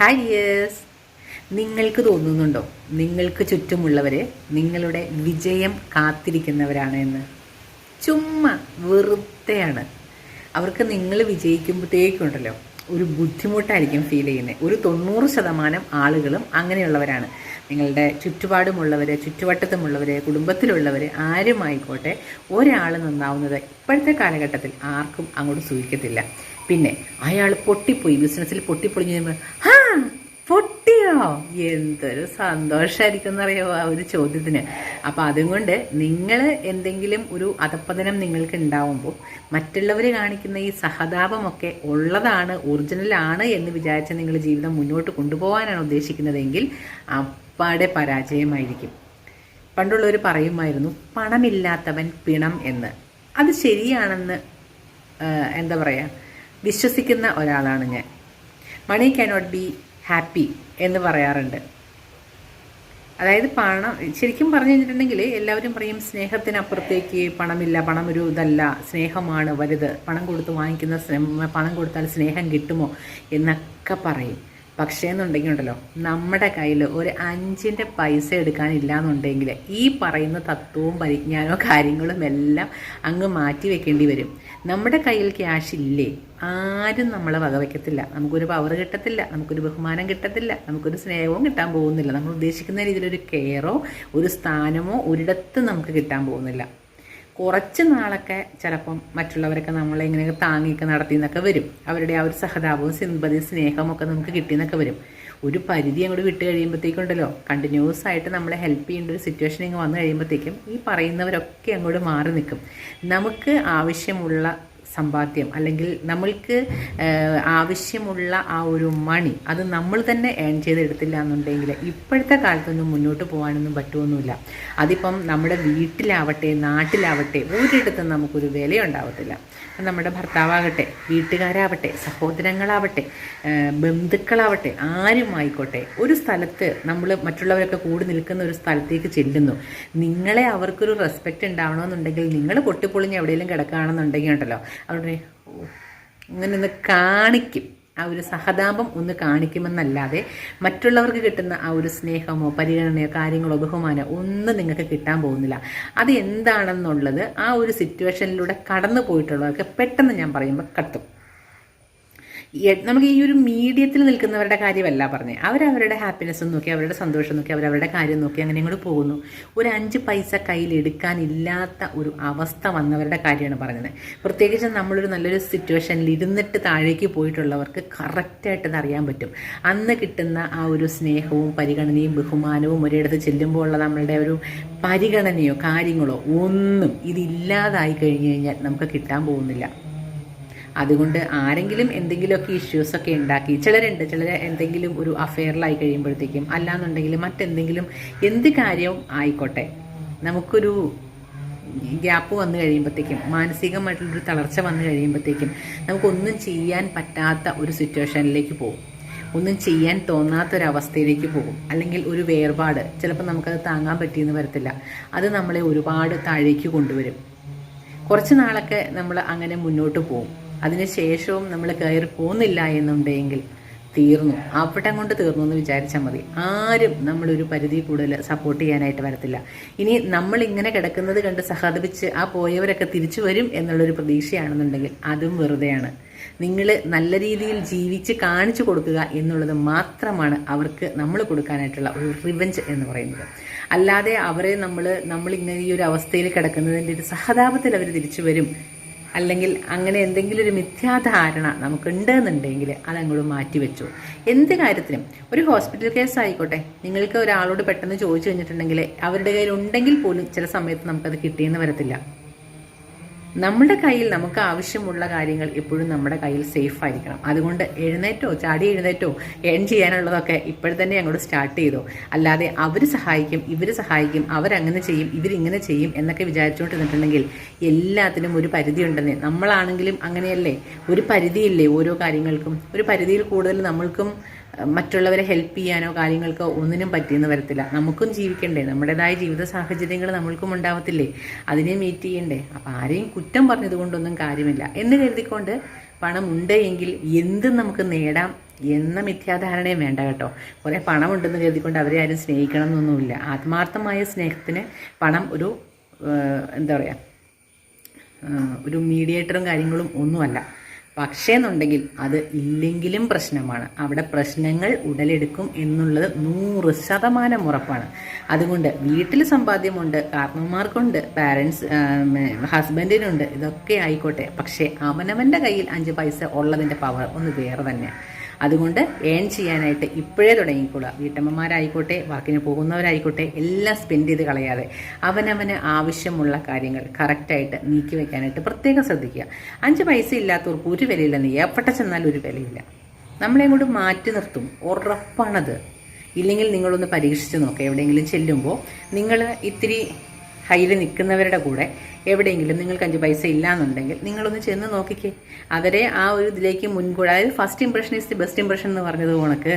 Hi yes നിങ്ങൾക്ക് തോന്നുന്നുണ്ടോ? നിങ്ങൾക്ക് ചുറ്റുമുള്ളവരെ നിങ്ങളുടെ വിജയം കാത്തിരിക്കുന്നവരാണ് എന്ന്. ചുമ്മാ വെറുതെയാണ്. അവർക്ക് നിങ്ങൾ വിജയിക്കുമ്പോഴത്തേക്കുണ്ടല്ലോ. ഒരു ബുദ്ധിമുട്ടായിരിക്കും ഫീൽ ചെയ്യുന്നത് ഒരു തൊണ്ണൂറ് ശതമാനം ആളുകളും അങ്ങനെയുള്ളവരാണ്. നിങ്ങളുടെ ചുറ്റുപാടുമുള്ളവർ ചുറ്റുവട്ടത്തുമുള്ളവർ കുടുംബത്തിലുള്ളവർ ആരുമായിക്കോട്ടെ ഒരാൾ നന്നാവുന്നത് ഇപ്പോഴത്തെ കാലഘട്ടത്തിൽ ആർക്കും അങ്ങോട്ട് സൂചിക്കത്തില്ല. പിന്നെ അയാൾ പൊട്ടിപ്പോയി ബിസിനസ്സിൽ പൊട്ടിപ്പൊളിഞ്ഞ് ഹാ പൊട്ടിയോ എന്തൊരു സന്തോഷമായിരിക്കും എന്നറിയോ ആ ഒരു ചോദ്യത്തിന്. അപ്പം അതുകൊണ്ട് നിങ്ങൾ എന്തെങ്കിലും ഒരു അധപ്പതനം നിങ്ങൾക്ക് ഉണ്ടാവുമ്പോൾ മറ്റുള്ളവർ കാണിക്കുന്ന ഈ സഹതാപമൊക്കെ ഉള്ളതാണ് ഒറിജിനലാണ് എന്ന് വിചാരിച്ച് നിങ്ങൾ ജീവിതം മുന്നോട്ട് കൊണ്ടുപോകാനാണ് ഉദ്ദേശിക്കുന്നതെങ്കിൽ അപ്പാടെ പരാജയമായിരിക്കും. പണ്ടുള്ളവർ പറയുമായിരുന്നു പണമില്ലാത്തവൻ പിണം എന്ന്. അത് ശരിയാണെന്ന് എന്താ പറയുക വിശ്വസിക്കുന്ന ഒരാളാണ് ഞാൻ. മണി കാനോട്ട് ബി ഹാപ്പി എന്ന് പറയാറുണ്ട്. അതായത് പണം ശരിക്കും പറഞ്ഞു കഴിഞ്ഞിട്ടുണ്ടെങ്കിൽ എല്ലാവരും പറയും സ്നേഹത്തിനപ്പുറത്തേക്ക് പണമില്ല പണം ഒരു ഇതല്ല സ്നേഹമാണ് വലുത്. പണം കൊടുത്ത് വാങ്ങിക്കുന്ന പണം കൊടുത്താൽ സ്നേഹം കിട്ടുമോ എന്നൊക്കെ പറയും. പക്ഷേ എന്നുണ്ടെങ്കിൽ ഉണ്ടല്ലോ നമ്മുടെ കയ്യിൽ ഒരു അഞ്ചിന്റെ പൈസ എടുക്കാനില്ല എന്നുണ്ടെങ്കിൽ ഈ പറയുന്ന തത്വവും പരിജ്ഞാനവും കാര്യങ്ങളും എല്ലാം അങ്ങ് മാറ്റി വെക്കേണ്ടി വരും. നമ്മുടെ കയ്യിൽ ക്യാഷ് ഇല്ലേ? ആരും നമ്മളെ വകവയ്ക്കത്തില്ല നമുക്കൊരു പവർ കിട്ടത്തില്ല. നമുക്കൊരു ബഹുമാനം കിട്ടത്തില്ല. നമുക്കൊരു സ്നേഹവും കിട്ടാൻ പോകുന്നില്ല. നമ്മൾ ഉദ്ദേശിക്കുന്ന രീതിയിലൊരു കെയറോ ഒരു സ്ഥാനമോ ഒരിടത്ത് നമുക്ക് കിട്ടാൻ പോകുന്നില്ല. കുറച്ച് നാളൊക്കെ ചിലപ്പം മറ്റുള്ളവരൊക്കെ നമ്മളെ ഇങ്ങനെയൊക്കെ താങ്ങിയൊക്കെ നടത്തി എന്നൊക്കെ വരും. അവരുടെ ആ ഒരു സഹതാപവും സിമ്പതി സ്നേഹമൊക്കെ നമുക്ക് കിട്ടിയെന്നൊക്കെ വരും. ഒരു പരിധി അങ്ങോട്ട് വിട്ട് കഴിയുമ്പോഴത്തേക്കുണ്ടല്ലോ കണ്ടിന്യൂസ് ആയിട്ട് നമ്മളെ ഹെൽപ്പ് ചെയ്യേണ്ട ഒരു സിറ്റുവേഷൻ ഇങ്ങ് വന്നു കഴിയുമ്പോഴത്തേക്കും ഈ പറയുന്നവരൊക്കെ അങ്ങോട്ട് മാറി നിൽക്കും. നമുക്ക് ആവശ്യമുള്ള സമ്പാദ്യം. അല്ലെങ്കിൽ നമ്മൾക്ക് ആവശ്യമുള്ള ആ ഒരു മണി അത് നമ്മൾ തന്നെ ഏൺ ചെയ്തെടുത്തില്ല എന്നുണ്ടെങ്കിൽ ഇപ്പോഴത്തെ കാലത്തൊന്നും മുന്നോട്ട് പോകാനൊന്നും പറ്റുമൊന്നുമില്ല അതിപ്പം നമ്മുടെ വീട്ടിലാവട്ടെ നാട്ടിലാവട്ടെ ഒരിടത്തും നമുക്കൊരു വിലയുണ്ടാവത്തില്ല. നമ്മുടെ ഭർത്താവാകട്ടെ വീട്ടുകാരാവട്ടെ സഹോദരങ്ങളാവട്ടെ ബന്ധുക്കളാവട്ടെ ആരും ആയിക്കോട്ടെ ഒരു സ്ഥലത്ത് നമ്മൾ മറ്റുള്ളവരൊക്കെ കൂടി നിൽക്കുന്ന ഒരു സ്ഥലത്തേക്ക് ചെല്ലുന്നു. നിങ്ങളെ അവർക്കൊരു റെസ്പെക്റ്റ് ഉണ്ടാവണമെന്നുണ്ടെങ്കിൽ നിങ്ങൾ പൊട്ടിപ്പൊളിഞ്ഞ് എവിടെയെങ്കിലും കിടക്കുകയാണെന്നുണ്ടെങ്കിൽ ഉണ്ടല്ലോ. അവരുടെ ഓ, ഇങ്ങനെ ഒന്ന് കാണിക്കും. ആ ഒരു സഹതാപം ഒന്ന് കാണിക്കുമെന്നല്ലാതെ മറ്റുള്ളവർക്ക് കിട്ടുന്ന ആ ഒരു സ്നേഹമോ പരിഗണനയോ കാര്യങ്ങളോ ബഹുമാനമോ ഒന്നും നിങ്ങൾക്ക് കിട്ടാൻ പോകുന്നില്ല. അത് എന്താണെന്നുള്ളത് ആ ഒരു സിറ്റുവേഷനിലൂടെ കടന്നു പോയിട്ടുള്ളവർക്ക് പെട്ടെന്ന് ഞാൻ പറയുമ്പോൾ കത്തും നമുക്ക് ഈ ഒരു മീഡിയത്തിൽ നിൽക്കുന്നവരുടെ കാര്യമല്ല പറഞ്ഞത് അവരവരുടെ ഹാപ്പിനെസ് നോക്കി അവരുടെ സന്തോഷം നോക്കി അവരവരുടെ കാര്യം നോക്കി അങ്ങനെ ഇങ്ങോട്ട് പോകുന്നു. ഒരു അഞ്ച് പൈസ കയ്യിലെടുക്കാനില്ലാത്ത ഒരു അവസ്ഥ വന്നവരുടെ കാര്യമാണ് പറഞ്ഞത് പ്രത്യേകിച്ച് നമ്മളൊരു നല്ലൊരു സിറ്റുവേഷനിൽ ഇരുന്നിട്ട് താഴേക്ക് പോയിട്ടുള്ളവർക്ക് കറക്റ്റായിട്ട് അറിയാൻ പറ്റും. അന്ന് കിട്ടുന്ന ആ ഒരു സ്നേഹവും പരിഗണനയും ബഹുമാനവും ഒരിടത്ത് ചെല്ലുമ്പോൾ ഉള്ള നമ്മളുടെ ഒരു പരിഗണനയോ കാര്യങ്ങളോ ഒന്നും ഇതില്ലാതായി കഴിഞ്ഞു കഴിഞ്ഞാൽ നമുക്ക് കിട്ടാൻ പോകുന്നില്ല. അതുകൊണ്ട് ആരെങ്കിലും എന്തെങ്കിലുമൊക്കെ ഇഷ്യൂസൊക്കെ ഉണ്ടാക്കി ചിലരുണ്ട് ചിലർ എന്തെങ്കിലും ഒരു അഫെയറിലായി കഴിയുമ്പോഴത്തേക്കും അല്ലാന്നുണ്ടെങ്കിൽ മറ്റെന്തെങ്കിലും എന്ത് കാര്യവും ആയിക്കോട്ടെ. നമുക്കൊരു ഗ്യാപ്പ് വന്നു കഴിയുമ്പോഴത്തേക്കും മാനസികമായിട്ടുള്ളൊരു തളർച്ച വന്നു കഴിയുമ്പോഴത്തേക്കും നമുക്കൊന്നും ചെയ്യാൻ പറ്റാത്ത ഒരു സിറ്റുവേഷനിലേക്ക് പോകും. ഒന്നും ചെയ്യാൻ തോന്നാത്തൊരവസ്ഥയിലേക്ക് പോകും. അല്ലെങ്കിൽ ഒരു വേർപാട് ചിലപ്പോൾ നമുക്കത് താങ്ങാൻ പറ്റിയെന്ന് വരത്തില്ല. അത് നമ്മളെ ഒരുപാട് താഴേക്ക് കൊണ്ടുവരും. കുറച്ച് നാളൊക്കെ നമ്മൾ അങ്ങനെ മുന്നോട്ട് പോകും. അതിനുശേഷവും നമ്മൾ കയറി പോകുന്നില്ല എന്നുണ്ടെങ്കിൽ തീർന്നു. അവിടം കൊണ്ട് തീർന്നു എന്ന് വിചാരിച്ചാൽ മതി. ആരും നമ്മളൊരു പരിധി കൂടുതൽ സപ്പോർട്ട് ചെയ്യാനായിട്ട് വരത്തില്ല. ഇനി നമ്മൾ ഇങ്ങനെ കിടക്കുന്നത് കണ്ട് സഹതപിച്ച് ആ പോയവരൊക്കെ തിരിച്ചു വരും എന്നുള്ളൊരു പ്രതീക്ഷയാണെന്നുണ്ടെങ്കിൽ അതും വെറുതെയാണ്. നിങ്ങൾ നല്ല രീതിയിൽ ജീവിച്ച് കാണിച്ചു കൊടുക്കുക എന്നുള്ളത് മാത്രമാണ് അവർക്ക് നമ്മൾ കൊടുക്കാനായിട്ടുള്ള ഒരു റിവഞ്ച് എന്ന് പറയുന്നത്. അല്ലാതെ അവരെ നമ്മൾ നമ്മളിങ്ങനെ ഈ ഒരു അവസ്ഥയിൽ കിടക്കുന്നതിന്റെ ഒരു സഹതാപത്തിൽ അവർ തിരിച്ചു വരും അല്ലെങ്കിൽ അങ്ങനെ എന്തെങ്കിലും ഒരു മിഥ്യാധാരണ നമുക്കുണ്ട് എന്നുണ്ടെങ്കിൽ അതങ്ങോട്ട് മാറ്റിവെച്ചു എന്ത് കാര്യത്തിനും ഒരു ഹോസ്പിറ്റൽ കേസ് ആയിക്കോട്ടെ. നിങ്ങൾക്ക് ഒരാളോട് പെട്ടെന്ന് ചോദിച്ചു കഴിഞ്ഞിട്ടുണ്ടെങ്കിൽ അവരുടെ കയ്യിൽ ഉണ്ടെങ്കിൽ പോലും ചില സമയത്ത് നമുക്കത് കിട്ടിയെന്ന് വരത്തില്ല. നമ്മുടെ കയ്യിൽ നമുക്ക് ആവശ്യമുള്ള കാര്യങ്ങൾ എപ്പോഴും നമ്മുടെ കയ്യിൽ സേഫ് ആയിരിക്കണം. അതുകൊണ്ട് എഴുന്നേറ്റോ ചാടി എഴുന്നേറ്റോ ഏൺ ചെയ്യാനുള്ളതൊക്കെ ഇപ്പോഴത്തന്നെ അങ്ങോട്ട് സ്റ്റാർട്ട് ചെയ്തോ. അല്ലാതെ അവർ സഹായിക്കും ഇവർ സഹായിക്കും അവരങ്ങനെ ചെയ്യും ഇവരിങ്ങനെ ചെയ്യും എന്നൊക്കെ വിചാരിച്ചുകൊണ്ട് നിന്നിട്ടുണ്ടെങ്കിൽ എല്ലാത്തിനും ഒരു പരിധി ഉണ്ടെന്നേ നമ്മളാണെങ്കിലും അങ്ങനെയല്ലേ? ഒരു പരിധിയില്ലേ ഓരോ കാര്യങ്ങൾക്കും? ഒരു പരിധിയിൽ കൂടുതൽ നമ്മൾക്കും മറ്റുള്ളവരെ ഹെൽപ്പ് ചെയ്യാനോ കാര്യങ്ങൾക്കോ ഒന്നിനും പറ്റിയെന്ന് വരത്തില്ല. നമുക്കും ജീവിക്കണ്ടേ. നമ്മുടേതായ ജീവിത സാഹചര്യങ്ങൾ നമ്മൾക്കും ഉണ്ടാവത്തില്ലേ? അതിനെ മീറ്റ് ചെയ്യണ്ടേ? അപ്പം ആരെയും കുറ്റം പറഞ്ഞതുകൊണ്ടൊന്നും കാര്യമില്ല. എന്ന് കരുതിക്കൊണ്ട് പണം ഉണ്ട് എങ്കിൽ എന്തും നമുക്ക് നേടാം എന്ന മിഥ്യാധാരണയും വേണ്ട കേട്ടോ. കുറേ പണമുണ്ടെന്ന് കരുതിക്കൊണ്ട് അവരെ ആരും സ്നേഹിക്കണം എന്നൊന്നുമില്ല ആത്മാർത്ഥമായ സ്നേഹത്തിന് പണം ഒരു എന്താ പറയുക ഒരു മീഡിയേറ്ററും കാര്യങ്ങളും ഒന്നുമല്ല. പക്ഷേ എന്നുണ്ടെങ്കിൽ അത് ഇല്ലെങ്കിലും പ്രശ്നമാണ്. അവിടെ പ്രശ്നങ്ങൾ ഉടലെടുക്കും എന്നുള്ളത് നൂറ് ശതമാനം ഉറപ്പാണ്. അതുകൊണ്ട് വീട്ടിൽ സമ്പാദ്യമുണ്ട് കാരണവന്മാർക്കുണ്ട് പാരൻസ് ഹസ്ബൻഡിനുണ്ട് ഇതൊക്കെ ആയിക്കോട്ടെ. പക്ഷേ അവനവന്റെ കയ്യിൽ അഞ്ച് പൈസ ഉള്ളതിന്റെ പവർ ഒന്ന് വേറെ തന്നെയാണ് അതുകൊണ്ട് ഏൺ ചെയ്യാനായിട്ട് ഇപ്പോഴേ തുടങ്ങിക്കൊള്ളുക വീട്ടമ്മമാരായിക്കോട്ടെ വർക്കിന് പോകുന്നവരായിക്കോട്ടെ എല്ലാം സ്പെൻഡ് ചെയ്ത് കളയാതെ അവനവന് ആവശ്യമുള്ള കാര്യങ്ങൾ കറക്റ്റായിട്ട് നീക്കി വയ്ക്കാനായിട്ട് പ്രത്യേകം ശ്രദ്ധിക്കുക. അഞ്ച് പൈസ ഇല്ലാത്തവർക്ക് ഒരു വിലയില്ലെന്ന് എവിടെ ചെന്നാൽ ഒരു വിലയില്ല. നമ്മളെ കൊണ്ട് മാറ്റി നിർത്തും. ഉറപ്പാണത്. ഇല്ലെങ്കിൽ നിങ്ങളൊന്ന് പരീക്ഷിച്ച് നോക്കുക എവിടെയെങ്കിലും ചെല്ലുമ്പോൾ നിങ്ങൾ ഇത്തിരി ഹൈയിൽ നിൽക്കുന്നവരുടെ കൂടെ എവിടെയെങ്കിലും നിങ്ങൾക്ക് അഞ്ച് പൈസ ഇല്ലാന്നുണ്ടെങ്കിൽ നിങ്ങളൊന്ന് ചെന്ന് നോക്കിക്കേ. അവരെ ആ ഒരു ഇതിലേക്ക് മുൻകൂടെ അതായത് first impression is the best impression എന്ന് പറഞ്ഞത് ഉണക്ക്.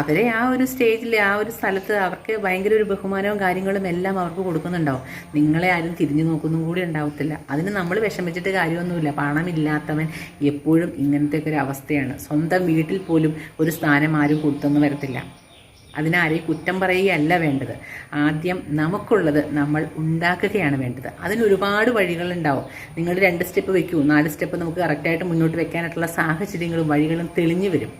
അവരെ ആ ഒരു സ്റ്റേജിൽ ആ ഒരു സ്ഥലത്ത് അവർക്ക് ഭയങ്കര ഒരു ബഹുമാനവും കാര്യങ്ങളും എല്ലാം അവർക്ക് കൊടുക്കുന്നുണ്ടാവും. നിങ്ങളെ ആരും തിരിഞ്ഞു നോക്കുന്നതും കൂടി ഉണ്ടാവത്തില്ല. അതിന് നമ്മൾ വിഷമിച്ചിട്ട് കാര്യമൊന്നുമില്ല. പണമില്ലാത്തവൻ എപ്പോഴും ഇങ്ങനത്തെ ഒരു അവസ്ഥയാണ്. സ്വന്തം വീട്ടിൽ പോലും ഒരു സ്ഥാനം ആരും കൊടുത്തൊന്നും വരത്തില്ല. അതിനാരെയും കുറ്റം പറയുകയല്ല വേണ്ടത്. ആദ്യം നമുക്കുള്ളത് നമ്മൾ ഉണ്ടാക്കുകയാണ് വേണ്ടത്. അതിന് ഒരുപാട് വഴികളുണ്ടാവും. നിങ്ങൾ രണ്ട് സ്റ്റെപ്പ് വെക്കൂ. നാല് സ്റ്റെപ്പ് നമുക്ക് കറക്റ്റായിട്ട് മുന്നോട്ട് വെക്കാനായിട്ടുള്ള സാഹചര്യങ്ങളും വഴികളും തെളിഞ്ഞു വരും.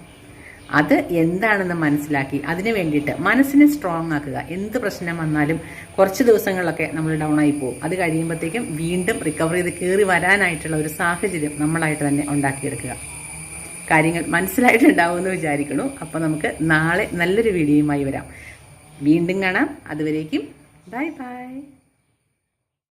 അത് എന്താണെന്ന് മനസ്സിലാക്കി അതിന് വേണ്ടിയിട്ട് മനസ്സിനെ സ്ട്രോങ് ആക്കുക. എന്ത് പ്രശ്നം വന്നാലും കുറച്ച് ദിവസങ്ങളിലൊക്കെ നമ്മൾ ഡൗൺ ആയി പോകും. അത് കഴിയുമ്പോഴത്തേക്കും വീണ്ടും റിക്കവർ ചെയ്ത് കയറി വരാനായിട്ടുള്ള ഒരു സാഹചര്യം നമ്മളായിട്ട് തന്നെ ഉണ്ടാക്കിയെടുക്കുക. കാര്യങ്ങൾ മനസ്സിലായിട്ടുണ്ടാവുമെന്ന് വിചാരിക്കണു. അപ്പോൾ നമുക്ക് നാളെ നല്ലൊരു വീഡിയോയുമായി വരാം. വീണ്ടും കാണാം. അതുവരേക്കും ബൈ ബൈ.